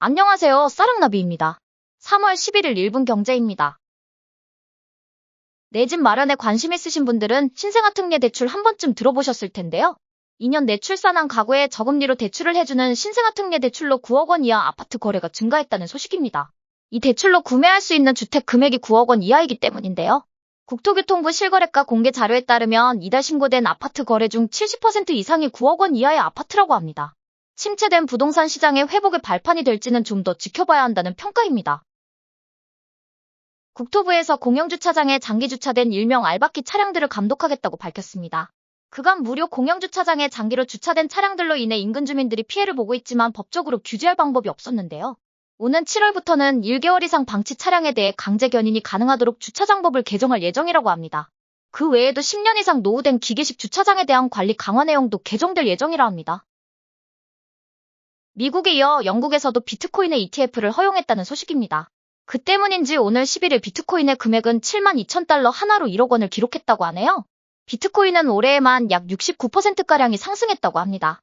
안녕하세요. 사랑나비입니다. 3월 11일 1분 경제입니다. 내 집 마련에 관심 있으신 분들은 신생아특례 대출 한 번쯤 들어보셨을 텐데요. 2년 내 출산한 가구에 저금리로 대출을 해주는 신생아특례 대출로 9억 원 이하 아파트 거래가 증가했다는 소식입니다. 이 대출로 구매할 수 있는 주택 금액이 9억 원 이하이기 때문인데요. 국토교통부 실거래가 공개 자료에 따르면 이달 신고된 아파트 거래 중 70% 이상이 9억 원 이하의 아파트라고 합니다. 침체된 부동산 시장의 회복의 발판이 될지는 좀 더 지켜봐야 한다는 평가입니다. 국토부에서 공영주차장에 장기 주차된 일명 알바키 차량들을 감독하겠다고 밝혔습니다. 그간 무료 공영주차장에 장기로 주차된 차량들로 인해 인근 주민들이 피해를 보고 있지만 법적으로 규제할 방법이 없었는데요. 오는 7월부터는 1개월 이상 방치 차량에 대해 강제 견인이 가능하도록 주차장법을 개정할 예정이라고 합니다. 그 외에도 10년 이상 노후된 기계식 주차장에 대한 관리 강화 내용도 개정될 예정이라 합니다. 미국에 이어 영국에서도 비트코인의 ETF를 허용했다는 소식입니다. 그 때문인지 오늘 11일 비트코인의 금액은 7만 2천 달러 하나로 1억 원을 기록했다고 하네요. 비트코인은 올해에만 약 69%가량이 상승했다고 합니다.